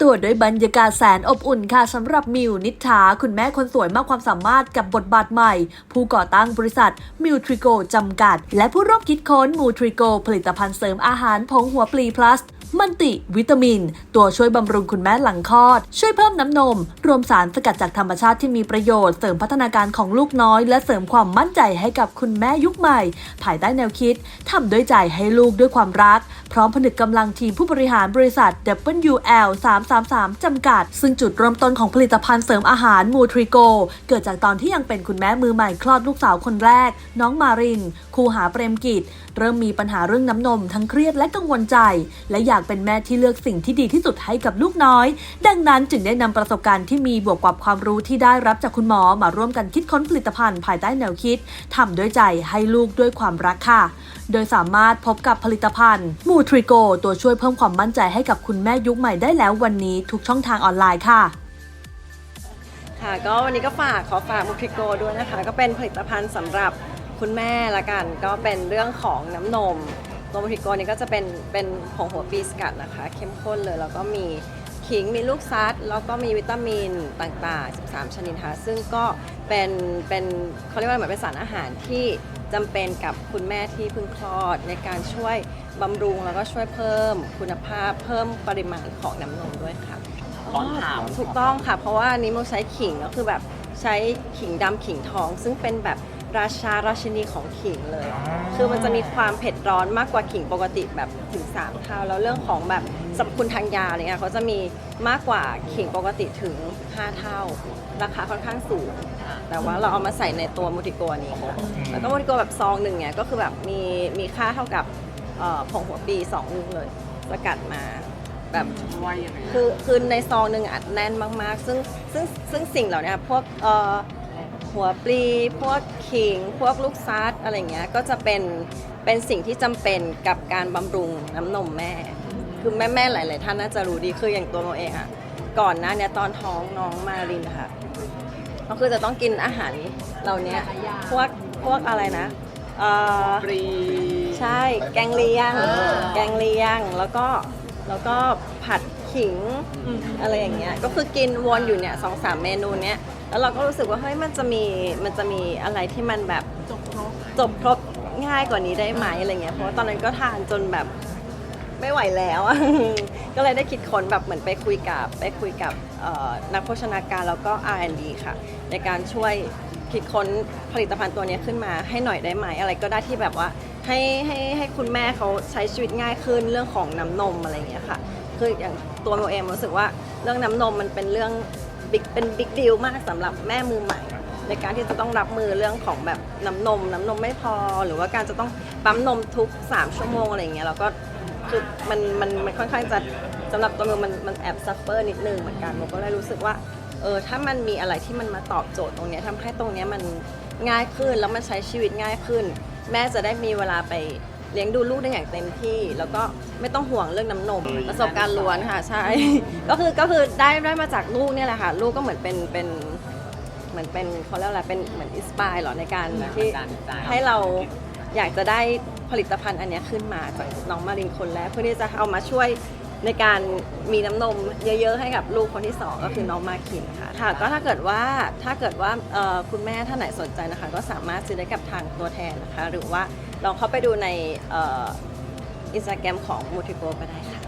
ตัวด้วยบรรยากาศแสนอบอุ่นค่ะสำหรับมิวนิษฐาคุณแม่คนสวยมากความสามารถกับบทบาทใหม่ ผู้ก่อตั้งบริษัทมิวทริโกจำกัด และผู้ร่วมคิดค้นมูทริโกผลิตภัณฑ์เสริมอาหารผงหัวปลี plus มันติวิตามิน ตัวช่วยบำรุงคุณแม่หลังคลอด ช่วยเพิ่มน้ำนม รวมสารสกัดจากธรรมชาติที่มีประโยชน์เสริมพัฒนาการของลูกน้อย และเสริมความมั่นใจให้กับคุณแม่ยุคใหม่ ภายใต้แนวคิดทำด้วยใจให้ลูกด้วยความรัก พร้อมผนึกกำลังทีมผู้บริหารบริษัท WL 333จำกัด ซึ่งจุดเริ่มต้นของผลิตภัณฑ์เสริมอาหารมูทริโก เกิดจากตอนที่ยังเป็นคุณแม่มือใหม่คลอดลูกสาวคนแรก น้องมาริน คูหาเปรมกิจ เริ่มมีปัญหาเรื่องน้ำนมทั้งเครียดและกังวลใจ และอยากเป็นแม่ที่เลือกสิ่งที่ดีที่สุดให้กับลูกน้อย ดังนั้นจึงได้นำประสบการณ์ที่มีบวกกับความรู้ที่ได้รับจากคุณหมอมาร่วมกันคิดค้นผลิตภัณฑ์ภายใต้แนวคิดทำด้วยใจให้ลูกด้วยความรักค่ะ โดยสามารถพบกับผลิตภัณฑ์มูทริโกตัวช่วยเพิ่มความมั่นใจให้กับคุณแม่ยุคใหม่ได้แล้ววันนี้ทุกช่องทางออนไลน์ค่ะค่ะก็วันนี้ก็ฝากขอฝากมุทิโกด้วยนะคะ ก็เป็นผลิตภัณฑ์สำหรับคุณแม่ละกัน ก็เป็นเรื่องของน้ำนม ตัวมุทิโกนี่ก็จะเป็นเป็นผงหัวปีสกัดนะคะ เข้มข้นเลย แล้วก็มีขิงมีลูกซัดแล้วก็มีวิตามินต่างๆ 13 ชนิดค่ะซึ่งก็เป็นเป็นเขาเรียกว่าเหมือนเป็นสารอาหารที่จำเป็นกับคุณแม่ที่เพิ่งคลอดในการช่วยบำรุงแล้วก็ช่วยเพิ่มคุณภาพเพิ่มปริมาณของน้ำนมด้วยค่ะตอนถามถูกต้องค่ะ เพราะว่าอันนี้โมใช้ขิงก็คือแบบใช้ขิงดำขิงทอง ซึ่งเป็นแบบ ราชาราชินีของขิงเลย คือมันจะมีความเผ็ดร้อนมากกว่าขิงปกติแบบถึง3เท่าแล้วเรื่องของแบบสรรพคุณทางยาอะไรเงี้ยเขาจะมีมากกว่าขิงปกติถึง 5 เท่า ราคาค่อนข้างสูง แต่ว่าเราเอามาใส่ในตัวมูติโกนี้ค่ะแล้วก็มูติโกแบบซองหนึ่งเนี่ยก็คือแบบมีมีค่าเท่ากับเอ่อผงหัวปีสองลูกเลยสกัดมาแบบว่ายังไงคือคือในซองหนึ่งอัดแน่นมากๆ ซึ่งซึ่งซึ่งสิ่งเหล่านี้พวกเอ่อ หัวปลี พวกขิง พวกลูกซัดอะไรเงี้ยก็จะเป็นเป็นสิ่งที่จำเป็นกับการบำรุงน้ำนมแม่ คือแม่แม่ๆหลาย ๆ ท่านน่าจะรู้ดีคืออย่างตัวโมเองอะก่อนหน้าเนี้ยตอนท้องน้องมารินนะคะก็คือจะต้องกินอาหารเหล่านี้พวกพวกอะไรนะเอ่อ ปรี ใช่ แกงเลียงแกงเลียง แล้วก็ แล้วก็ผัดขิง อะไรอย่างเงี้ย ก็คือกินวนอยู่เนี่ยสองสามเมนูเนี้ย แล้วเราก็รู้สึกว่าเฮ้ยมันจะมีมันจะมีอะไรที่มันแบบจบครบจบครบง่ายกว่านี้ได้ไหมอะไรเงี้ยเพราะว่าตอนนั้นก็ทานจนแบบไม่ไหวแล้ว ก็เลยได้คิดค้นแบบเหมือนไปคุยกับไปคุยกับเอ่อนักโภชนาการแล้วก็ R&D ค่ะ ในการช่วยคิดค้นผลิตภัณฑ์ตัวนี้ขึ้นมาให้หน่อยได้ไหมอะไรก็ได้ที่แบบว่าให้ให้ให้คุณแม่เขาใช้ชีวิตง่ายขึ้นเรื่องของน้ำนมอะไรอย่างเงี้ยค่ะ คืออย่างตัวโมเองรู้สึกว่าเรื่องน้ำนมมันเป็นเรื่อง บิ๊กเป็นบิ๊กดีลมากสำหรับแม่มือใหม่ ในการที่จะต้องรับมือเรื่องของแบบน้ำนม น้ำนมไม่พอ หรือว่าการจะต้องปั๊มนมทุก 3 ชั่วโมงอะไรอย่างเงี้ยแล้วก็คือมันมันมันค่อนข้างจะสำหรับตัวโมมันมันแอบซัฟเฟอร์นิดนึงเหมือนกันโมก็เลยรู้สึกว่าเออถ้ามันมีอะไรที่มันมาตอบโจทย์ตรงเนี้ยทำให้ตรงเนี้ยมันง่ายขึ้นแล้วมันใช้ชีวิตง่ายขึ้น แม่จะได้มีเวลาไป เลี้ยงดูลูกได้อย่างเต็มที่ แล้วก็ไม่ต้องห่วงเรื่องน้ำนมประสบการณ์ล้วนค่ะใช่ ก็คือก็คือได้ได้มาจากลูกเนี่ยแหละค่ะ ลูกก็เหมือนเป็นเป็นเหมือนเป็นเขาเรียกอะไรเป็นเหมือนอินสปายหรอในการที่ให้เราอยากจะได้ผลิตภัณฑ์อันเนี้ยขึ้นมาจากน้องมารินคนแรกเพื่อที่จะเอามาช่วย ในการมีน้ำนมเยอะๆให้กับลูกคนที่สองก็คือน้องมาคินค่ะค่ะ ก็ถ้าเกิดว่าถ้าเกิดว่าคุณแม่ท่านไหนสนใจนะคะ ก็สามารถซื้อได้กับทางตัวแทนนะคะ หรือว่าลองเข้าไปดูในอินสตาแกรมของมูทิโกก็ได้ค่ะ